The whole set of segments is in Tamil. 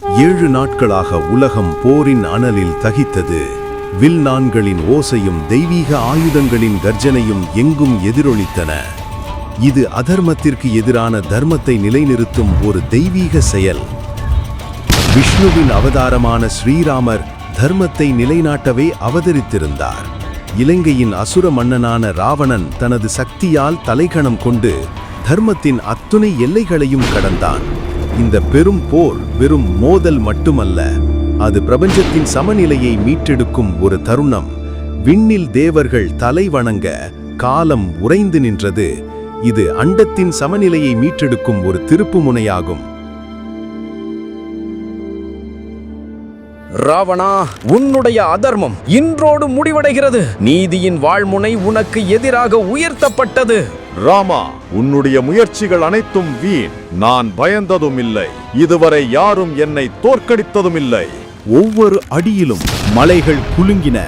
ஏழு நாட்களாக உலகம் போரின் அனலில் தகித்தது. வில்நான்களின் ஓசையும் தெய்வீக ஆயுதங்களின் கர்ஜனையும் எங்கும் எதிரொலித்தன. இது அதர்மத்திற்கு எதிரான தர்மத்தை நிலைநிறுத்தும் ஒரு தெய்வீக செயல். விஷ்ணுவின் அவதாரமான ஸ்ரீராமர் தர்மத்தை நிலைநாட்டவே அவதரித்திருந்தார். இலங்கையின் அசுர மன்னனான ராவணன் தனது சக்தியால் தலைகணம் கொண்டு தர்மத்தின் அத்துணை எல்லைகளையும் கடந்தான். இந்த பெரும் போர் வெறும் மோதல் மட்டுமல்ல அது பிரபஞ்சத்தின் சமநிலையை மீட்டெடுக்கும் ஒரு தருணம். விண்ணில் தேவர்கள் தலை வணங்க காலம் உறைந்து நின்றது. இது அண்டத்தின் சமநிலையை மீட்டெடுக்கும் ஒரு திருப்புமுனையாகும் ராவணா உன்னுடைய அதர்மம் இன்றோடு முடிவடைகிறது. நீதியின் வாழ்முனை உனக்கு எதிராக உயர்த்தப்பட்டது. ராமா உன்னுடைய முயற்சிகள் அனைத்தும் வீண். நான் பயந்ததும் இல்லை இதுவரை யாரும் என்னை தோற்கடித்ததும் இல்லை ஒவ்வொரு அடியிலும் மலைகள் குலுங்கின.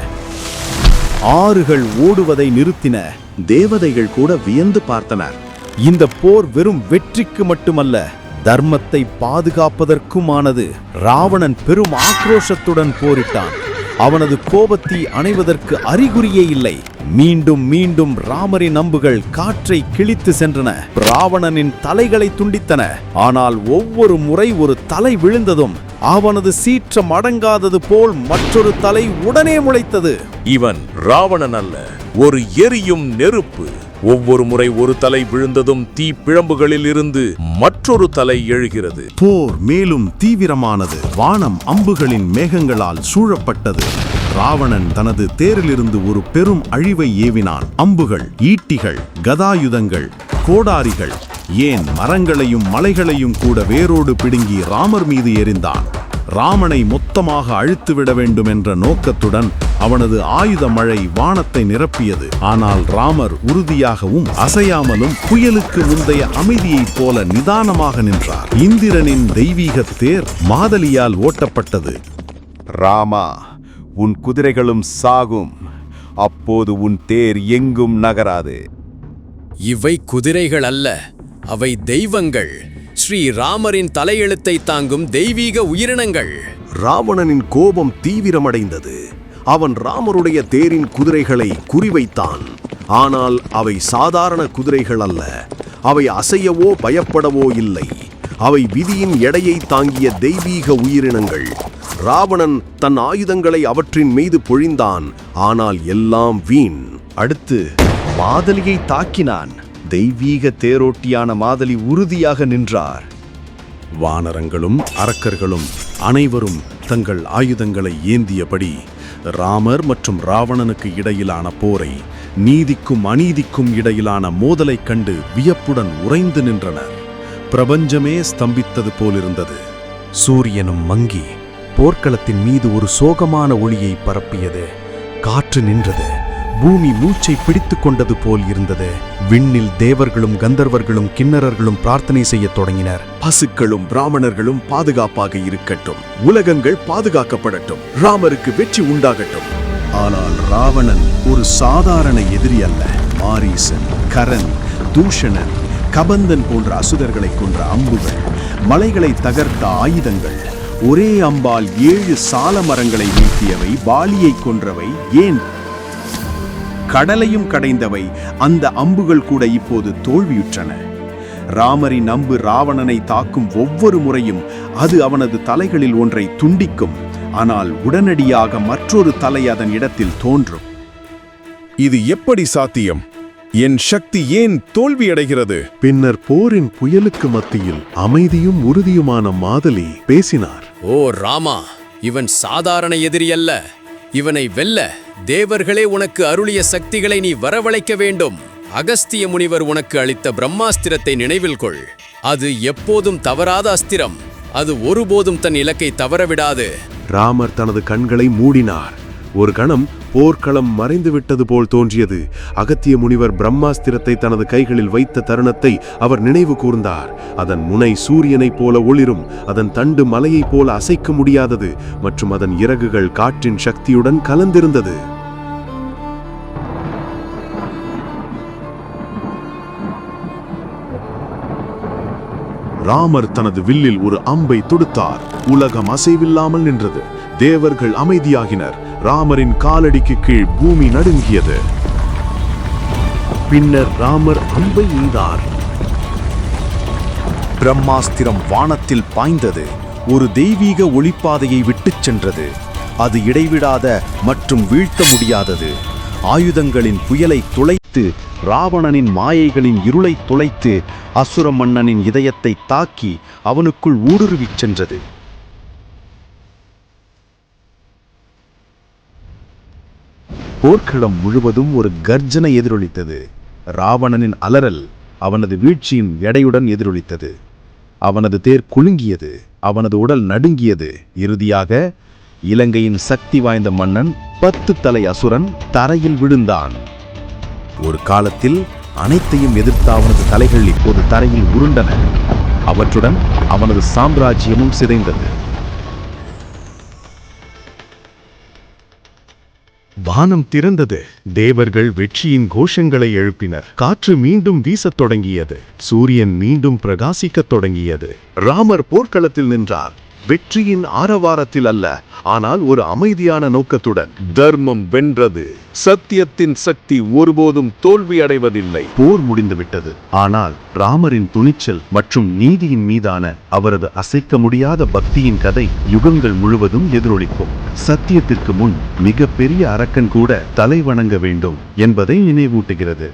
ஆறுகள் ஓடுவதை நிறுத்தின. தேவதைகள் கூட வியந்து பார்த்தனர். இந்த போர் வெறும் வெற்றிக்கு மட்டுமல்ல தர்மத்தை பாதுகாப்பதற்குமானது. ராவணன் பெரும் ஆக்ரோஷத்துடன் போரிட்டான். அவனது கோபத்தை அணைவதற்கு அறிகுறியே இல்லை. மீண்டும் மீண்டும் ராமரின் அம்புகள் காற்றை கிழித்து சென்றன. ராவணனின் தலைகளை துண்டித்தன. ஆனால் ஒவ்வொரு முறை ஒரு தலை விழுந்ததும் அவனது சீற்றம் அடங்காதது போல் மற்றொரு தலை உடனே முளைத்தது. இவன் ராவணன் அல்ல ஒரு எரியும் நெருப்பு. ஒவ்வொரு முறை ஒரு தலை விழுந்ததும் தீ பிழம்புகளில் இருந்து மற்றொரு தலை எழுகிறது. போர் மேலும் தீவிரமானது. வானம் அம்புகளின் மேகங்களால் சூழப்பட்டது. ராவணன் தனது தேரிலிருந்து ஒரு பெரும் அழிவை ஏவினான். அம்புகள் ஈட்டிகள் கதாயுதங்கள் கோடாரிகள் ஏன் மரங்களையும் மலைகளையும் கூட வேரோடு பிடுங்கி ராமர் மீது எறிந்தான். ராமனை மொத்தமாக அழித்துவிட வேண்டும் என்ற நோக்கத்துடன் அவனது ஆயுத மழை வானத்தை நிரப்பியது. ஆனால் ராமர் உறுதியாகவும் அசையாமலும் புயலுக்கு முந்தைய அமைதியைப் போல நிதானமாக நின்றார். இந்திரனின் தெய்வீக தேர் மாதலியால் ஓட்டப்பட்டது. ராமா உன் குதிரைகளும் சாகும். அப்போது உன் தேர் எங்கும் நகராது. இவை குதிரைகள் அல்ல அவை தெய்வங்கள். ஸ்ரீ ராமரின் தலையெழுத்தை தாங்கும் தெய்வீக உயிரினங்கள். ராவணனின் கோபம் தீவிரமடைந்தது. அவன் ராமருடைய தேரின் குதிரைகளை குறிவைத்தான். ஆனால் அவை சாதாரண குதிரைகள் அல்ல. அவை அசையவோ பயப்படவோ இல்லை. அவை விதியின் எடையை தாங்கிய தெய்வீக உயிரினங்கள். ராவணன் தன் ஆயுதங்களை அவற்றின் மீது பொழிந்தான். ஆனால் எல்லாம் வீண். அடுத்து மாதலியை தாக்கினான். தெய்வீக தேரோட்டியான மாதலி உறுதியாக நின்றார். வானரங்களும் அரக்கர்களும் அனைவரும் தங்கள் ஆயுதங்களை ஏந்தியபடி ராமர் மற்றும் ராவணனுக்கு இடையிலான போரை நீதிக்கும் அநீதிக்கும் இடையிலான மோதலைக் கண்டு வியப்புடன் உறைந்து நின்றனர். பிரபஞ்சமே ஸ்தம்பித்தது போலிருந்தது. சூரியனும் மங்கி போர்க்களத்தின் மீது ஒரு சோகமான ஒளியை பரப்பியது. காற்று நின்றது. பூமி மூச்சை பிடித்துக் கொண்டது போல் இருந்தது. விண்ணில் தேவர்களும் கந்தர்வர்களும் கிண்ணறர்களும் பிரார்த்தனை செய்யத் தொடங்கினர். பசுக்களும் பிராமணர்களும் பாதுகாப்பாக இருக்கட்டும். உலகங்கள் பாதுகாக்கப்படட்டும். ராமருக்கு வெற்றி உண்டாகட்டும். ஆனால் ராவணன் ஒரு சாதாரண எதிரி அல்ல. மாரீசன் கரன் தூஷணன் கபந்தன் போன்ற அசுரர்களை கொன்ற அம்புகள் மலைகளை தகர்த்த ஆயுதங்கள். ஒரே அம்பால் ஏழு சால மரங்களை வீழ்த்தியவை பாலியை கொன்றவை ஏன்? கடலையும் கடைந்தவை அந்த அம்புகள் கூட இப்போது தோல்வியுற்றன. ராமரின் அம்பு ராவணனை தாக்கும் ஒவ்வொரு முறையும் அது அவனது தலைகளில் ஒன்றை துண்டிக்கும் ஆனால் உடனடியாக மற்றொரு தலை அதன் இடத்தில் தோன்றும். இது எப்படி சாத்தியம்? என் சக்தி ஏன் தோல்வியடைகிறது? பின்னர் போரின் புயலுக்கு மத்தியில் அமைதியும் உறுதியுமான மாதலி பேசினார். ஓ ராமா இவன் சாதாரண எதிரி அல்ல. இவனை வெல்ல தேவர்களே உனக்கு அருளிய சக்திகளை நீ வரவழைக்க வேண்டும். அகஸ்திய முனிவர் உனக்கு அளித்த பிரம்மாஸ்திரத்தை நினைவில் கொள். அது எப்போதும் தவறாத அஸ்திரம். அது ஒருபோதும் தன் இலக்கை தவறவிடாது. ராமர் தனது கண்களை மூடினார். ஒரு கணம் போர்க்களம் மறைந்து விட்டது போல் தோன்றியது. அகத்திய முனிவர் பிரம்மாஸ்திரத்தை தனது கைகளில் வைத்த தருணத்தை அவர் நினைவு கூர்ந்தார். அதன் முனை சூரியனைப் போல ஒளிரும் அதன் தண்டு மலையைப் போல அசைக்க முடியாதது மற்றும் அதன் இறகுகள் காற்றின் சக்தியுடன் கலந்திருந்தது. ராமர் தனது வில்லில் ஒரு அம்பை தொடுத்தார். உலகம் அசைவில்லாமல் நின்றது. தேவர்கள் அமைதியாகினர். ராமரின் காலடிக்கு கீழ் பூமி நடுங்கியது. பின்னர் ராமர் அம்பை எய்தார். பிரம்மாஸ்திரம் வானத்தில் பாய்ந்தது. ஒரு தெய்வீக ஒளிப்பாதையை விட்டுச் சென்றது. அது இடைவிடாத மற்றும் வீழ்த்த முடியாதது. ஆயுதங்களின் புயலை துளைத்து ராவணனின் மாயைகளின் இருளை துளைத்து அசுர மன்னனின் இதயத்தை தாக்கி அவனுக்குள் ஊடுருவிச் சென்றது. போர்க்களம் முழுவதும் ஒரு கர்ஜனை எதிரொலித்தது. ராவணனின் அலறல் அவனது வீழ்ச்சியின் எடையுடன் எதிரொலித்தது. அவனது தேர் குலுங்கியது அவனது உடல் நடுங்கியது. இறுதியாக இலங்கையின் சக்தி வாய்ந்த மன்னன் பத்து தலை அசுரன் தரையில் விழுந்தான். ஒரு காலத்தில் அனைத்தையும் எதிர்த்த அவனது தலைகள் இப்போது தரையில் உருண்டன. அவற்றுடன் அவனது சாம்ராஜ்யமும் சிதைந்தது. வானம் திறந்தது. தேவர்கள் வெற்றியின் கோஷங்களை எழுப்பினர். காற்று மீண்டும் வீசத் தொடங்கியது. சூரியன் மீண்டும் பிரகாசிக்கத் தொடங்கியது. ராமர் போர்க்களத்தில் நின்றார். வெற்றியின் ஆரவாரத்தில் அல்ல ஆனால் ஒரு அமைதியான நோக்கத்துடன். தர்மம் வென்றது. சத்தியத்தின் சக்தி ஒருபோதும் தோல்வி அடைவதில்லை போர் முடிந்துவிட்டது. ஆனால் ராமரின் துணிச்சல் மற்றும் நீதியின் மீதான அவரது அசைக்க முடியாத பக்தியின் கதை யுகங்கள் முழுவதும் எதிரொலிக்கும். சத்தியத்திற்கு முன் மிக பெரிய அரக்கன் கூட தலை வணங்க வேண்டும் என்பதை நினைவூட்டுகிறது.